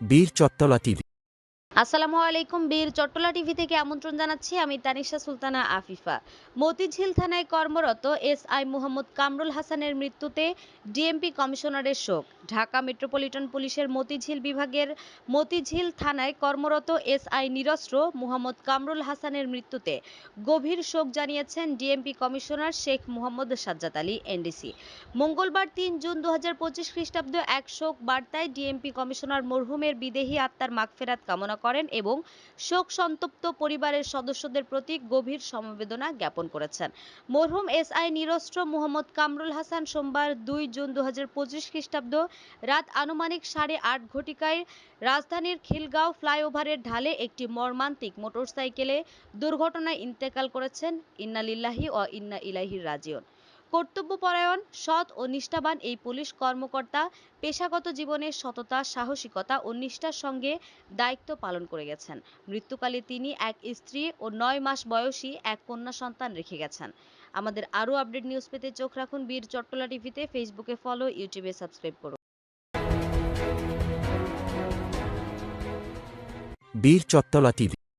বীর চত্তলা টিভি আসসালামু আলাইকুম বীর। চট্টলা টিভি থেকে আমন্ত্রণ জানাচ্ছি আমি তানিশা সুলতানা আফিফা। মতিঝিল থানায় কর্মরত এস আই মোহাম্মদ কামরুল হাসানের মৃত্যুতে ডিএমপি কমিশনারের শোক। ঢাকা মেট্রোপলিটন পুলিশের মতিঝিল বিভাগের মতিঝিল থানায় কর্মরত এস আই নিরস্ত্র মোহাম্মদ কামরুল হাসানের মৃত্যুতে গভীর শোক জানিয়েছেন DMP commissioner Sheikh Mohammad Sajjad Ali, NDC. মঙ্গলবার তিন জুন দু হাজার পঁচিশ খ্রিস্টাব্দ এক শোক বার্তায় ডিএমপি কমিশনার মরহুমের বিদেহী আত্মার মাগফেরাত কামনা করেন। এবং শোক সন্তপ্ত পরিবারের সদস্যদের প্রতি গভীর সমবেদনা জ্ঞাপন করেছেন। মরহুম এস আই নিরস্ত্র মোহাম্মদ কামরুল হাসান সোমবার দুই জুন দু হাজার পঁচিশ খ্রিস্টাব্দ রাত আনুমানিক সাড়ে আট ঘটিকায় রাজধানীর খিলগাঁও ফ্লাইওভারের ঢালে একটি মর্মান্তিক মোটরসাইকেলে দুর্ঘটনায় ইন্তেকাল করেছেন ইন্না লিল্লাহি ও ইন্না ইলাইহি রাজিউন। কর্তব্যপরায়ণ, সৎ ও নিষ্ঠাবান এই পুলিশ কর্মকর্তা পেশাগত জীবনে সততা, সাহসিকতা ও নিষ্ঠার সঙ্গে দায়িত্ব পালন করে গেছেন। মৃত্যুকালে তিনি এক স্ত্রী ও নয় মাস বয়সী এক কন্যা সন্তান রেখে গেছেন। আমাদের আরও আপডেট নিউজ পেতে চোখ রাখুন বীর চট্টলা টিভিতে, ফেসবুকে ফলো, ইউটিউবে সাবস্ক্রাইব করুন। বীর চত্তলা টিভি